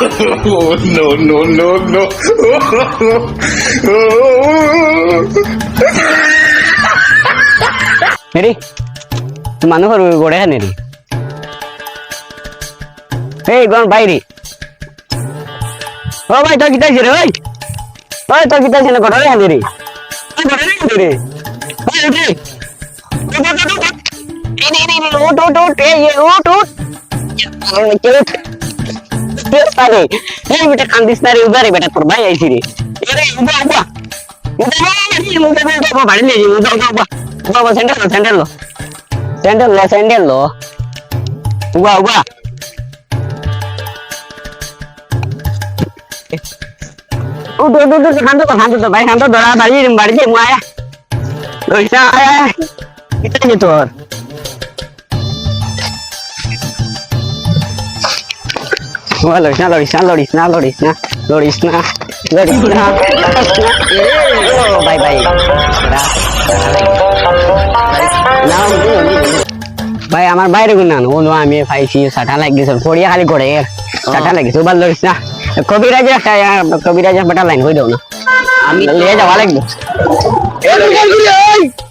No, no, no, no. হেৰি মানুহৰ গড়ে নেৰি এই গণ বাইৰি অ ভাই তই কিতাইছে ৰে ঐ? ঐ তই কিতাইছে নে গড়ে হেনেৰি গড়ে হেনেৰি ঐ উঠি উঠ উঠ উঠ এই উঠ উঠ আরে এই বেটা কান্দিস না রে ಬೇಸ್ತಾರೆ ಹೇಳಿ ಬಿಟ್ಟ ಕಾಂತಿಸ್ತಾರೆ ಉದಾರಿ ಬೇಟ ಕೊಡ್ಬಾ ಐಸಿರಿ ಉಬ್ಬ ಉಬ್ಬ ಸೆಂಡಲ್ ಸೆಂಡಲ್ ಸೆಂಡಲ್ ಸೆಂಡಲ್ ಉಬ್ಬ ಉಬ್ಬ udah udah udah hantu kok hantu tuh baik hantu dorang balik balik semua ya bisa kita nyetor No lo no lo no lo no lo no lo no lo bye bye ভাই আমার বাইরে গুণ না ও আমি পাইছি সাঠা লাগিয়েছিল পড়িয়া খালি করে সাঠা লাগিয়েছিল ভালো লড়িস না কবিরাজ একটা কবিরাজ একটা লাইন হয়ে দাও না আমি নিয়ে যাওয়া লাগবে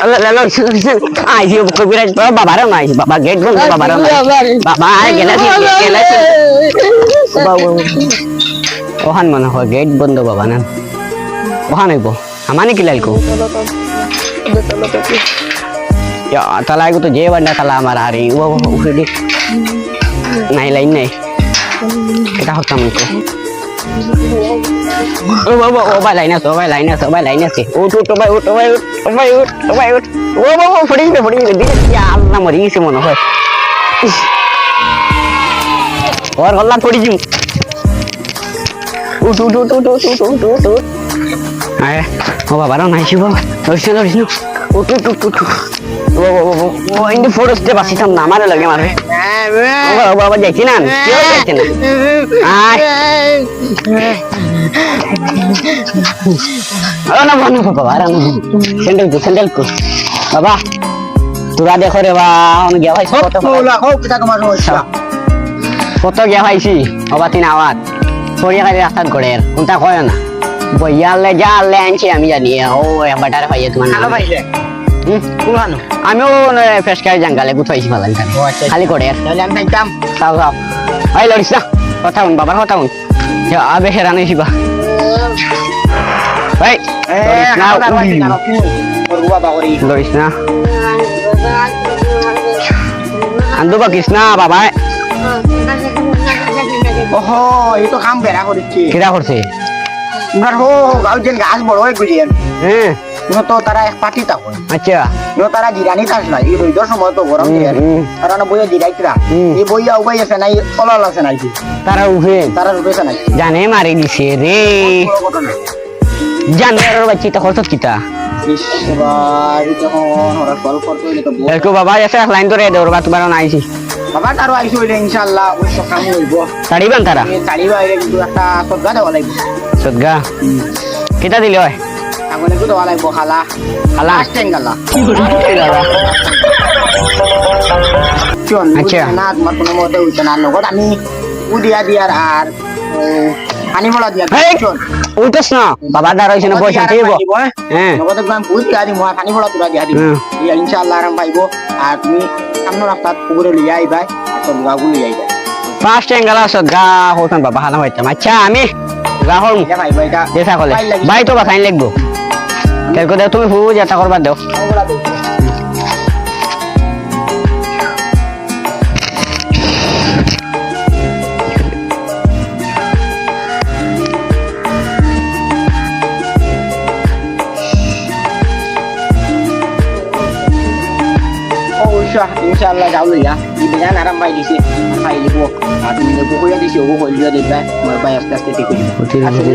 আইসি কপিরাইট করো নাই বাবা গেট বন্ধ বাবারও বাবা গেলে ওহান মনে হয় গেট বন্ধ বাবা না ওহান হইব আমানে কি লাইকো తలా ఆగుతూ చేయబండి తలా మరి అరే ఒకటి నై নাই నై ఇటా అవుతాం మీకు eh. Kita hot naman ko. Oh, wow, wow, oh, balay na, so balay na, so balay na si. Ut, ut, ubay, ut, ubay, ut, ubay, ut, ubay, ut. Wow, wow, wow, pwede, pwede, pwede. Ya, Allah, marisi mo na, hoy. Or, wala, pwede yung. Ut, ut, ut, ut, ut, ut, ut, ut, ut. Ay, oh, babarang, naisip mo. Loris na, loris four step লাগে মারে বাবা যাইছি না যাইছি না না বাবা না কো কো বাবা তোরা দেখো রে ভাই কত তোলা হোক কত গিয়া ভাইছি বাবা তিন আওয়াজ পড়িয়া রাস্তা কোনটা কয় না বইয়ালে যা লে আমি জানি ও এবারটারে ভাইয়া তোমার নাম কুলানো। আমিও ফেসকাই জাঙ্গালে গুথাইছি ভালাই খালি করে তাহলে আমি যাইতাম। তাও যাও। এই লড়িস না। কথা শুন বাবার কথা শুন। আবে হেরান এই লড়িস না। লড়িস না। আন্দু বাকিস না বাবা ওহো এই তো কাম বেড়া করেছি। কিরা করছে? গাছ বড় হয়ে গুলিয়েন হ্যাঁ। তো তারা এক পাটি হয় আচ্ছা। কিন্তু তারা জিরানি থাস না এই রইদর সময় তো গরম দিয়ে। তারা না বইয়া জিরাইতরা। এই বইয়া উবাই আছে নাই কলাল আছে নাই তারা উঠে তারা রুপেছে নাই জানে মারি দিছে রে। জানে আর বাচ্চি তা খরচ কিতা? হইলে বাবা এসে লাইন ধরে দেওয়ার বা তোমার নাইছি বাবা তারও আইসো হইলে ইনশাল্লাহ ওই সকাম হইব। তাড়িবান তারা? তুমি চারি কিন্তু একটা সদ্গা দেওয়া লাগবে। সদগা? কিতা দিলে হয়? ছাগলে কিন্তু দেওয়া লাগবে খালা খালা গালা। চল আচ্ছা। না তোমার কোনো মতে হইছে না। লগত আমি উদিয়া দিয়ার আর পানি বলা দিয়া হেই! না। বাবা দাঁড় হয়েছে না পয়সা ঠিক হ্যাঁ? লগত একদম বুঝ দিয়া দিম আর পানি বলা তোরা দিয়া দিম ইয়া ইনশাআল্লাহ আরাম পাইব। আর তুমি সামনে রাস্তাত পুকুরে লিয়ে আইবা আর তোর গাগুলো আইবা বাবা হইতাম। আচ্ছা আমি গা হল এটা পাইবা এটা যেটা কলে। বাই তো বাসাইন লাগবো। কেলকো দাও তুমি ফুজ এটা করবা দাও। ইনশাআল্লাহ যাও ইয়া ইবেনা নারাম বাই দিছি। খাই দিব। আর তুমি দেখো কইয়া দিছি ওগো কইয়া দিবা আমার বাই আস্তে আস্তে ঠিক হইব।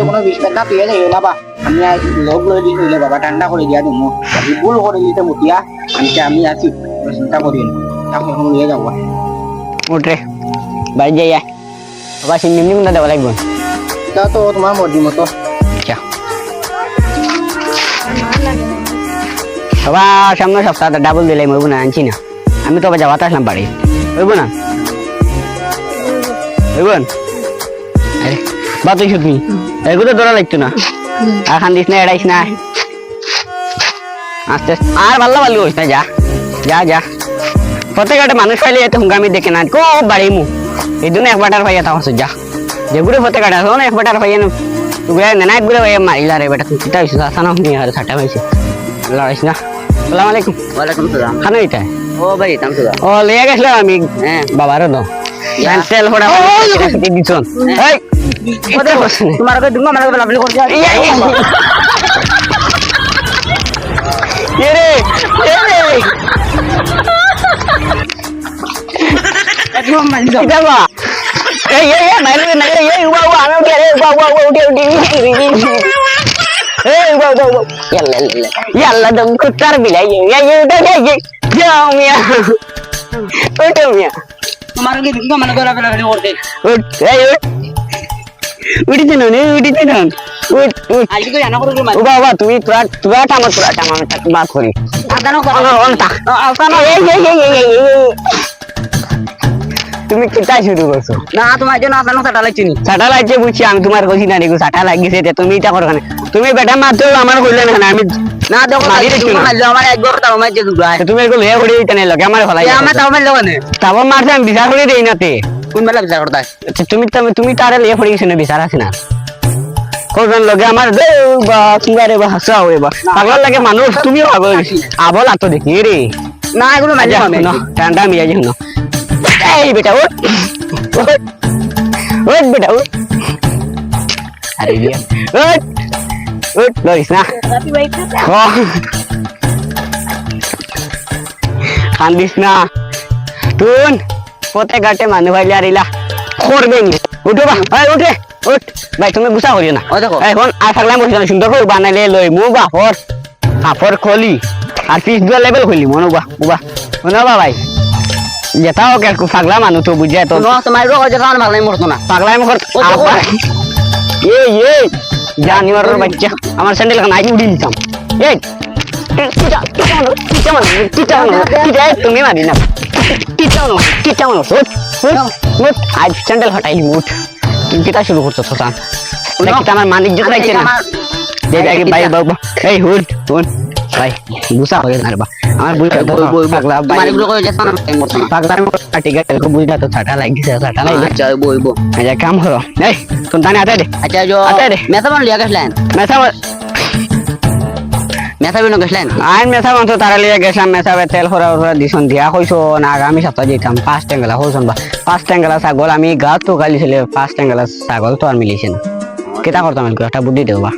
কোনো বিশ পেটা পেয়ে যাইও না বা। আমি লোক লই দিই হইলে বাবা ঠান্ডা করে দিয়া দিমু। যদি ভুল করে দিতে মুতিয়া আমি আমি আছি। চিন্তা করি না। তখন এখন নিয়ে যাব। উঠরে বাড়ি বাবা সিন্নি কোনটা দেওয়া লাগবে। তা তো তোমার মর্জি মতো। বাবা সামনে সপ্তাহটা ডাবল দিলে মরবো না আনছি না। আমি তো আবার যাওয়াতে আসলাম বাড়ি। হইব না? হইব আরে বা তুই শুধু এগুলো দৌড়া লাগতো না। আর খান দিস না এড়াইস না আস্তে আর ভালো ভালো হইস না যা যা যা প্রত্যেক একটা মানুষ পাইলে এত হুঙ্গামি দেখে না কো বাড়ি মু এই জন্য এক বাটার পাইয়া তাও যা যেগুলো প্রত্যেক একটা শোন এক বাটার পাইয়া না তুই নেনাইটগুলো পাইয়া মারিলা রে বেটা তুই কিতা হইছিস আসানো নিয়ে আর ছাটা হইছে লড়াইস না সালাম আলাইকুম ওয়ালাইকুম সালাম খানো এটা ও ভাই তাম তো ও লিয়ে গেছিলাম আমি হ্যাঁ বাবারও তো তেল ফোড়া দিছন এই ওদের বসে নে। তোমার আগে দুঙ্গা মারা লাভলি করছে ইয়া, ইয়া। এ রে, এ রে। কিতা বা? এই, এই, এই, মাইরে দে, মাইরে দে, এই, উবা, উবা, আমি উঠি, আরে, উবা, উবা, উবা, উঠি, উঠি, উঠি, উঠি, উঠি। এই, উবা, উবা, উবা। ইয়াল্লা, ইয়াল্লা। ইয়াল্লা, দম কুত্তার বিলাই, এই, এই, এই, উঠো, এই, এই। যাও, মিয়া। উঠো, মিয়া। তোমার আগে দুঙ্গা মারা লাভলি করছে উঠ, এই, উঠ। উঠিতে নন, উঠিতে নন। উঠ, উঠ। তুমি তোরা টামা টামা আমি তাকে করি। তুমি কিতা শুরু করছ। না তোমার জন্য আদানো সাটা লাগছে নি সাটা লাগছে বুঝছি আমি তোমার কইছি না দেখো সাটা লাগিছে তুমি এটা করো তুমি বেটা মাত্র আমার কইলে না আমি না দেখো মারি দেখি না। আমার একবার তাও মারছে তুমি এগুলো হে করে দিতে নাই লগে আমার ফলাই আমার তাও মারলো তারপর মারছে আমি বিচার করে দেই না তে। কোন বেলা বিচার করতে তুমি তুমি তুমি তারে লিয়ে পড়ে গেছো না বিচার আছে না কোজন লগে আমার দে বা কিবারে বা হাসা হয়ে বা। পাগল লাগে মানুষ পাগল গেছি। আবল আতো দেখি রে না এগুলো আচ্ছা আমি শুনো ঠান্ডা মিয়া শুনো। এই বেটা ওঠ ওঠ বেটা ওঠ আরে রিয়া ওঠ ওঠ লরিস না কান্দিস না। তুন পথে ঘাটে মানুষ ভাইলে আরিলা করবে নি উঠো বা এই উঠে উঠ ভাই তুমি গুসা করিও না ও দেখো। এখন আর থাকলাম বসে না সুন্দর করে বানাইলে লই মু বাপর কাপড় খলি আর পিস দুয়া লেভেল খুলি মনে বা উবা মনে বা ভাই যেটা হোক একটু পাগলা মানুষ তো বুঝে তো তোমার রোগ হচ্ছে কারণ ভালো মরতো না পাগলাই আবার এই এই জানিওয়ার বাচ্চা আমার স্যান্ডেল খান আজ উড়ি দিতাম এই মানো মানো মানো তুমি মারি না মানো মানো স্যান্ডেল হটাই মুঠ। তুমি কিটা শুরু করছ কিটা আমার মানিক জুত রাখছে না? দে দে ভাই বাবা এই হুড হুড ভাই গুসা হয়ে না বা আমার বুঝ পাগলা না না তো ছাটা ছাটা আচ্ছা বইবো। আচ্ছা কাম করো। এই তুমি তানে আতে দে। আচ্ছা जो আতে দে। মেথা বান লিয়া গেছলেন মেসা মেথা বিনো গেছলেন? আইন মেসা মাংস তারা লিয়ে গেছিলাম মেসা তেল খরা খরা দিছন দিয়া কইছো না আগামী সপ্তাহে যেতাম পাঁচ হইছন বা পাঁচ টেঙ্গলা ছাগল আমি গাত তো গালি ছিল পাঁচ টেঙ্গলা ছাগল তো আর মিলিছে না। কেটা করতাম একটু বুদ্ধি দেবো বা।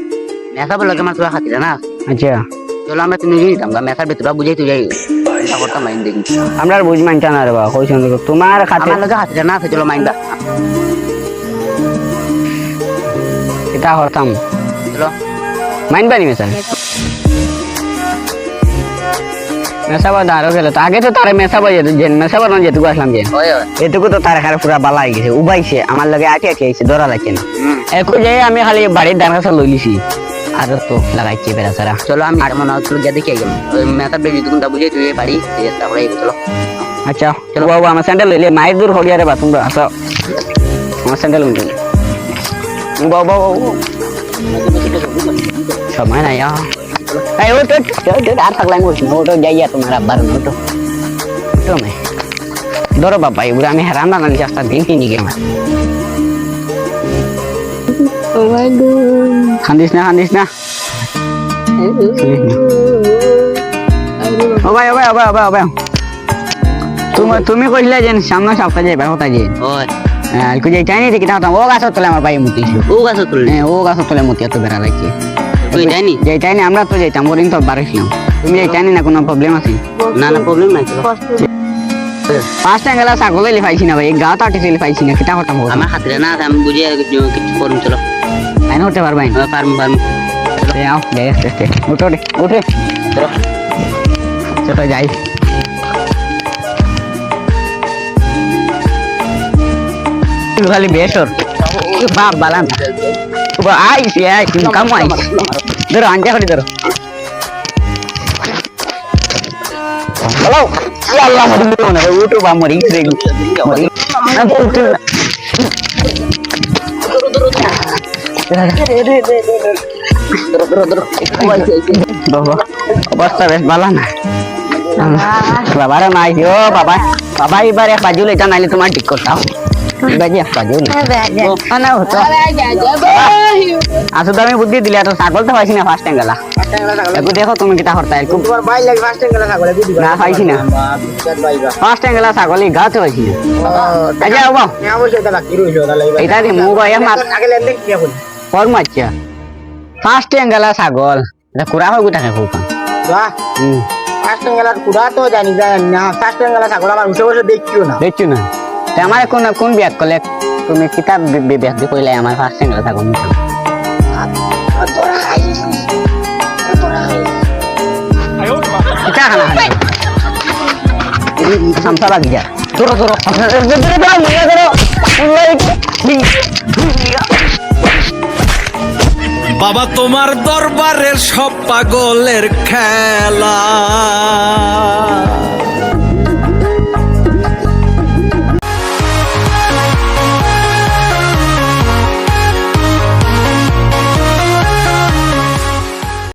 আমার তোরা না? আচ্ছা। চলো আমরা তুমি নিজেই দিতাম মেথার ভিতরে বুঝাই তুই যাই করতাম মাইন দেখি আমরা বুঝ মানটা না রে বা কইছন তোমার খাতে আমার লগে না আছে চলো মাইনটা কেটা করতাম চলো। মাইন বানি মেসা মেসা বা দাঁড়ো গেল তো আগে তো তারে মেসা বাজে যেন মেসা বানো যেটুকু আসলাম যে। এটুকু তো তার খারাপ পুরা বালা হয়ে গেছে উবাইছে আমার লগে আটে আটে আইছে ধরা লাগছে না। একু যে আমি খালি বাড়ির ধান গাছ লই লিছি। আর তো লাগাইছে বেড়া সারা চলো আমি আর মনে হচ্ছে গিয়ে দেখে গেলাম ওই মেথার বেরিয়ে তুমি বুঝাই তুই বাড়ি তারপরে চলো। আচ্ছা চলো। বাবু আমার স্যান্ডেল লইলে মায়ের দূর হলিয়া রে বা তোমরা আসো আমার স্যান্ডেল উঠে বাবু বাবু সময় নাই এই ওটো ওটো আর থাকলাম বলছি ওটো যাইয়া তোমার আব্বার ওটো ওটো মে ধরো বাবা এগুলো আমি হেরান না নালি রাস্তা দিন কিনি গে আমার খান্দিস না খান্দিস না ও ভাই ও ভাই ও ভাই ও ভাই ও ভাই তুমি তুমি কইলে যে সামনে সপ্তাহে যাইবা কোথায় যে ওই আর কই যাইতাই নি দেখি তাও ও গাছ তোলে আমার ভাই মুতি ও গাছ তুললি হ্যাঁ ও গাছ তোলে মুতি এত বেড়া লাগছে তুই যাইনি? যাইতাই নি আমরা তো যাইতাম বোরিং তো বাড়িছিলাম তুমি যাইতাই নি কোনো প্রবলেম আছে? না না প্রবলেম নাই। পাঁচ টাঙ্গালা ছাগল এলি পাইছি না ভাই গাঁত আটি চলি পাইছি না করতাম বল আমার হাতে না আছে, আমি বুঝে কিছু করুন চলো। আইন উঠতে পারবাই ফার্ম ফার্ম যাও যাই আস্তে আস্তে উঠো রে উঠে। চলো। চলো যাই। খালি বেসর বাপ বালান। বা মরি রে মরি না উঠো না বাবা অবস্থা বেশ ভালো না বাবার নাই ও বাবা বাবা এবার এক বাজু লইতা নাইলে তোমার ঠিক করতাম এক বাজু না হতো আসলে আমি বুদ্ধি দিলে এত ছাগল তো পাইছি না ফার্স্ট টাইম গেলা একটু দেখো তুমি কিতা একটু তোমার বাইর লাগে ফার্স্ট টাইম গেলে ছাগলে না, পাইছি না। ফার্স্ট টাইম গেলা ছাগল এই গাছে পাইছি আচ্ছা বাবা এটা দি মু ভাই আমার আগে লেনদেন কি এখন ফর মাচ্ছা ফার্স্ট টাইম গেলা ছাগল এটা কুড়া হয়ে গুটাকে খুব বাহ হুম ফার্স্ট টাইম গেলে কুড়া তো জানি জানি না ফার্স্ট টাইম গেলে ছাগল আমার উঠে বসে দেখছিও না দেখছ না তে আমার কোন কোন বিয়াক কলে তুমি কিতাব বিয়াক দি কইলে আমার ফার্স্ট টাইম গেলা ছাগল নিতাম কিতা খানা সামসা লাগি যা। ধরো ধরো মুয়া ধরো। বাবা, তোমার দরবারের সব পাগলের খেলা।